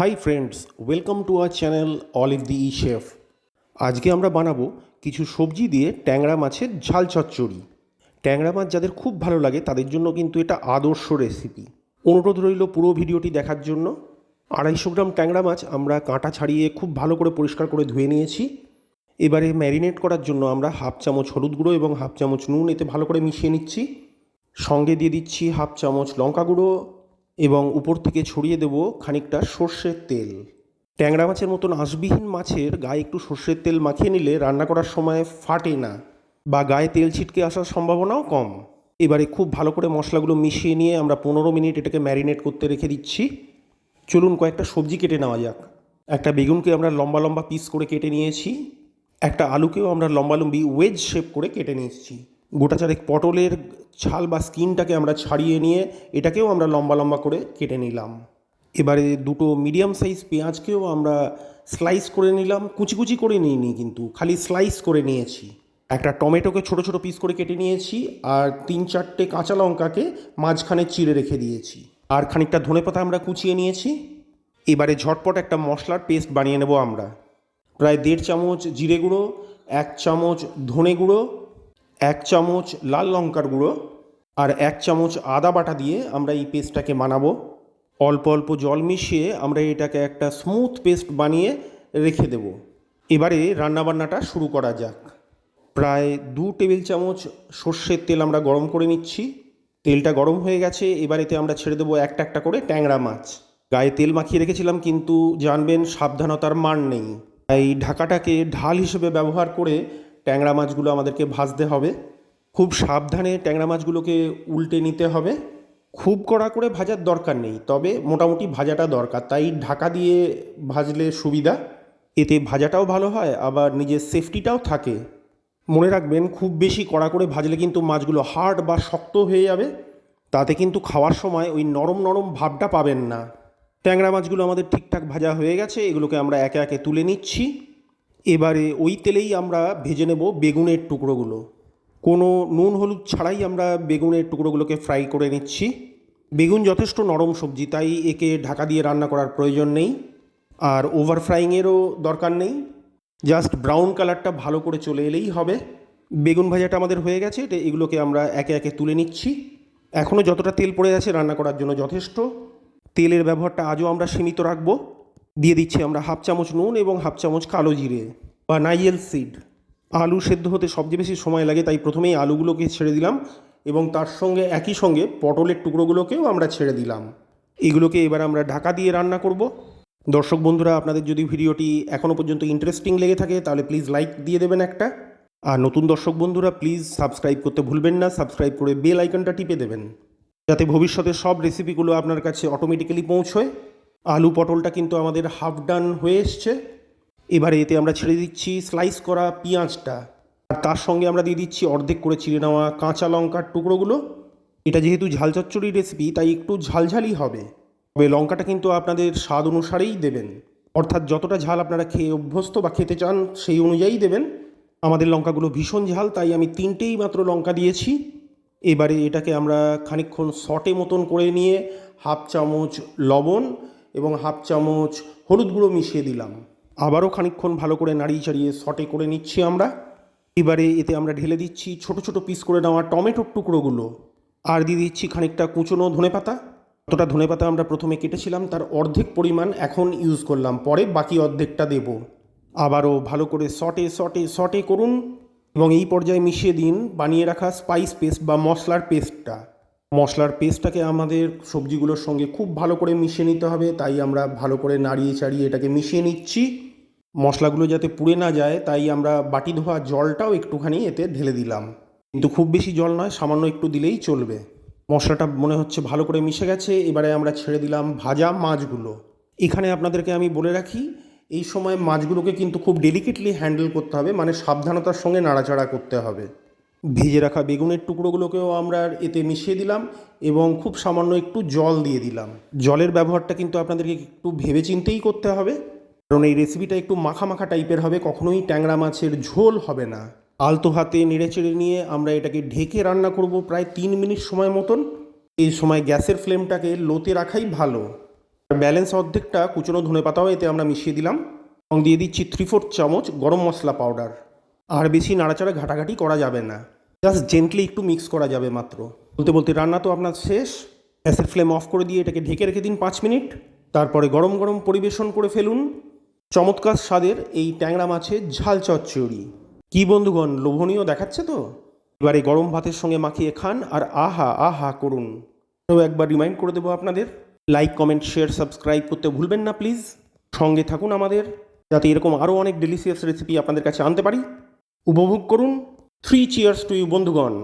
Hi friends welcome to our channel olive the E chef আজকে আমরা বানাবো কিছু সবজি দিয়ে ট্যাংরা মাছের ঝাল চচ্চড়ি। ট্যাংরা মাছ যাদের খুব ভালো লাগে, তাদের জন্য কিন্তু এটা আদর্শ রেসিপি অনুরোধ রইল পুরো ভিডিওটি দেখার জন্য। আড়াইশো গ্রাম ট্যাংরা মাছ আমরা কাঁটা ছাড়িয়ে খুব ভালো করে পরিষ্কার করে ধুয়ে নিয়েছি। এবারে ম্যারিনেট করার জন্য আমরা হাফ চামচ হলুদ গুঁড়ো এবং হাফ চামচ নুন এতে ভালো করে মিশিয়ে নিচ্ছি। সঙ্গে দিয়ে দিচ্ছি হাফ চামচ লঙ্কা গুঁড়ো। এবং উপর থেকে ছড়িয়ে দেব খানিকটা সর্ষের তেল। ট্যাংরা মাছের মতন আঁশবিহীন মাছের গায়ে একটু সর্ষের তেল মাখিয়ে নিলে রান্না করার সময় ফাটে না বা গায়ে তেল ছিটকে আসার সম্ভাবনাও কম। এবারে খুব ভালো করে মশলাগুলো মিশিয়ে নিয়ে আমরা পনেরো মিনিট এটাকে ম্যারিনেট করতে রেখে দিচ্ছি। চলুন কয়েকটা সবজি কেটে নেওয়া যাক। একটা বেগুনকে আমরা লম্বা লম্বা পিস করে কেটে নিয়েছি। একটা আলুকেও আমরা লম্বা লম্বি ওয়েজ শেপ করে কেটে নিয়েছি। গোটা চারেক পটলের ছাল বা স্কিনটাকে আমরা ছাড়িয়ে নিয়ে এটাকেও আমরা লম্বা লম্বা করে কেটে নিলাম। এবারে দুটো মিডিয়াম সাইজ পেঁয়াজকেও আমরা স্লাইস করে নিলাম। কুচি কুচি করে নিইনি কিন্তু, খালি স্লাইস করে নিয়েছি। একটা টমেটোকে ছোট ছোট পিস করে কেটে নিয়েছি আর তিন চারটে কাঁচা লঙ্কাকে মাঝখানে চিড়ে রেখে দিয়েছি। আর খানিকটা ধনেপাতা আমরা কুচিয়ে নিয়েছি। এবারে ঝটপট একটা মশলার পেস্ট বানিয়ে নেব আমরা। প্রায় দেড় চামচ জিরে গুঁড়ো, এক চামচ ধনে গুঁড়ো এক চামচ লাল লঙ্কার গুঁড়ো আর এক চামচ আদা বাটা দিয়ে আমরা এই পেস্টটাকে বানাবো। অল্প অল্প জল মিশিয়ে আমরা এটাকে একটা স্মুথ পেস্ট বানিয়ে রেখে দেব। এবারে রান্নাবান্নাটা শুরু করা যাক। প্রায় দু টেবিল চামচ সর্ষের তেল আমরা গরম করে নিচ্ছি। তেলটা গরম হয়ে গেছে, এবার এতে আমরা ছেড়ে দেবো একটা একটা করে ট্যাংরা মাছ। গায়ে তেল মাখিয়ে রেখেছিলাম, কিন্তু জানবেন সাবধানতার মান নেই। এই ঢাকাটাকে ঢাল হিসেবে ব্যবহার করে ট্যাংরা মাছগুলো আমাদেরকে ভাজতে হবে। খুব সাবধানে ট্যাংরা মাছগুলোকে উল্টে নিতে হবে। খুব কড়া করে ভাজার দরকার নেই, তবে মোটামুটি ভাজাটা দরকার। তাই ঢাকা দিয়ে ভাজলে সুবিধা। এতে ভাজাটাও ভালো হয়, আবার নিজের সেফটিটাও থাকে। মনে রাখবেন, খুব বেশি কড়া করে ভাজলে কিন্তু মাছগুলো হার্ড বা শক্ত হয়ে যাবে। তাতে কিন্তু খাওয়ার সময় ওই নরম নরম ভাবটা পাবেন না। ট্যাংরা মাছগুলো আমাদের ঠিকঠাক ভাজা হয়ে গেছে, এগুলোকে আমরা একে একে তুলে নিচ্ছি। এবারে ওই তেলেই আমরা ভেজে নেব বেগুনের টুকরোগুলো। কোনো নুন হলুদ ছাড়াই আমরা বেগুনের টুকরোগুলোকে ফ্রাই করে নিচ্ছি। বেগুন যথেষ্ট নরম সবজি, তাই একে ঢাকা দিয়ে রান্না করার প্রয়োজন নেই। আর ওভার ফ্রাইংয়েরও দরকার নেই। জাস্ট ব্রাউন কালারটা ভালো করে চলে এলেই হবে। বেগুন ভাজাটা আমাদের হয়ে গেছে, এটা এগুলোকে আমরা একে একে তুলে নিচ্ছি। এখনও যতটা তেল পড়ে আছে রান্না করার জন্য যথেষ্ট। তেলের ব্যবহারটা আজও আমরা সীমিত রাখব। দিয়ে দিচ্ছি আমরা হাফ চামচ নুন এবং হাফ চামচ কালো জিরে বা নাইয়েল সিড। আলু সেদ্ধ হতে সবচেয়ে বেশি সময় লাগে, তাই প্রথমেই আলুগুলোকে ছেড়ে দিলাম এবং তার সঙ্গে একই সঙ্গে পটলের টুকরোগুলোকেও আমরা ছেড়ে দিলাম। এগুলোকে এবার আমরা ঢাকা দিয়ে রান্না করব। দর্শক বন্ধুরা, আপনাদের যদি ভিডিওটি এখনও পর্যন্ত ইন্টারেস্টিং লেগে থাকে, তাহলে প্লিজ লাইক দিয়ে দেবেন একটা। আর নতুন দর্শক বন্ধুরা প্লিজ সাবস্ক্রাইব করতে ভুলবেন না সাবস্ক্রাইব করে বেল আইকনটা টিপে দেবেন। যাতে ভবিষ্যতে সব রেসিপিগুলো আপনার কাছে অটোমেটিক্যালি পৌঁছয়। আলু পটলটা কিন্তু আমাদের হাফ ডান হয়ে এসছে। এবারে এতে আমরা ছেড়ে দিচ্ছি স্লাইস করা পেঁয়াজটা। আর তার সঙ্গে আমরা দিয়ে দিচ্ছি অর্ধেক করে চিড়ে নেওয়া কাঁচা লঙ্কার টুকরোগুলো। এটা যেহেতু ঝাল রেসিপি তাই একটু ঝালঝালই হবে। তবে লঙ্কাটা কিন্তু আপনাদের স্বাদ অনুসারেই দেবেন। অর্থাৎ যতটা ঝাল আপনারা খেয়ে অভ্যস্ত বা খেতে চান, সেই অনুযায়ী দেবেন। আমাদের লঙ্কাগুলো ভীষণ ঝাল, তাই আমি তিনটেই মাত্র লঙ্কা দিয়েছি। এবারে এটাকে আমরা খানিকক্ষণ সটে মতন করে নিয়ে হাফ চামচ লবণ এবং হাফ চামচ হলুদ গুঁড়ো মিশিয়ে দিলাম। আবারও খানিকক্ষণ ভালো করে নাড়িয়ে চাড়িয়ে সটে করে নিচ্ছি আমরা। এবারে এতে আমরা ঢেলে দিচ্ছি ছোট ছোট পিস করে নেওয়া টমেটোর টুকরোগুলো। আর দিয়ে দিচ্ছি খানিকটা কুচনো ধনেপাতা। যতটা ধনেপাতা আমরা প্রথমে কেটেছিলাম, তার অর্ধেক পরিমাণ এখন ইউজ করলাম। পরে বাকি অর্ধেকটা দেব। আবারও ভালো করে সটে সটে সটে করুন এবং এই পর্যায়ে মিশিয়ে দিন বানিয়ে রাখা স্পাইস পেস্ট বা মশলার পেস্টটা মশলার পেস্টটাকে আমাদের সবজিগুলোর সঙ্গে খুব ভালো করে মিশিয়ে নিতে হবে, তাই আমরা ভালো করে নাড়িয়ে চাড়িয়ে এটাকে মিশিয়ে নিচ্ছি। মশলাগুলো যাতে পুড়ে না যায়, তাই আমরা বাটি ধোয়া জলটাও একটুখানি এতে ঢেলে দিলাম। কিন্তু খুব বেশি জল নয়, সামান্য একটু দিলেই চলবে। মশলাটা মনে হচ্ছে ভালো করে মিশে গেছে, এবারে আমরা ছেড়ে দিলাম ভাজা মাছগুলো। এখানে আপনাদেরকে আমি বলে রাখি, এই সময় মাছগুলোকে কিন্তু খুব ডেলিকেটলি হ্যান্ডেল করতে হবে মানে সাবধানতার সঙ্গে নাড়াচাড়া করতে হবে। ভেজে রাখা বেগুনের টুকরোগুলোকেও আমরা এতে মিশিয়ে দিলাম এবং খুব সামান্য একটু জল দিয়ে দিলাম। জলের ব্যবহারটা কিন্তু আপনাদেরকে একটু ভেবে চিন্তেই করতে হবে, কারণ এই রেসিপিটা একটু মাখা মাখা টাইপের হবে, কখনোই ট্যাংরা মাছের ঝোল হবে না। আলতো হাতে নেড়ে চেড়ে নিয়ে আমরা এটাকে ঢেকে রান্না করব প্রায় তিন মিনিট সময় মতন। এই সময় গ্যাসের ফ্লেমটাকে লোতে রাখাই ভালো। ব্যালেন্স অর্ধেকটা কুচনো ধনে পাতাও এতে আমরা মিশিয়ে দিলাম। এবং দিয়ে দিচ্ছি থ্রি ফোর্থ চামচ গরম মশলা পাউডার আর বেশি নাড়াচাড়া ঘাটাঘাটি করা যাবে না। জাস্ট জেন্টলি একটু মিক্স করা যাবে মাত্র। বলতে বলতে রান্না তো আপনার শেষ। গ্যাসের ফ্লেম অফ করে দিয়ে এটাকে ঢেকে রেখে দিন পাঁচ মিনিট। তারপরে গরম গরম পরিবেশন করে ফেলুন। চমৎকার স্বাদের এই ট্যাংরা মাছের ঝাল চচ্চড়ি। কি বন্ধুগণ, লোভনীয় দেখাচ্ছে তো? এবারে গরম ভাতের সঙ্গে মাখিয়ে খান আর আহা আহা করুন। একবার রিমাইন্ড করে দেবো আপনাদের। লাইক কমেন্ট শেয়ার সাবস্ক্রাইব করতে ভুলবেন না প্লিজ সঙ্গে থাকুন আমাদের। যাতে এরকম আরও অনেক ডেলিসিয়াস রেসিপি আপনাদের কাছে আনতে পারি। উপভোগ করুন। থ্রি চিয়ার্স টু ইউ বন্ধুগণ।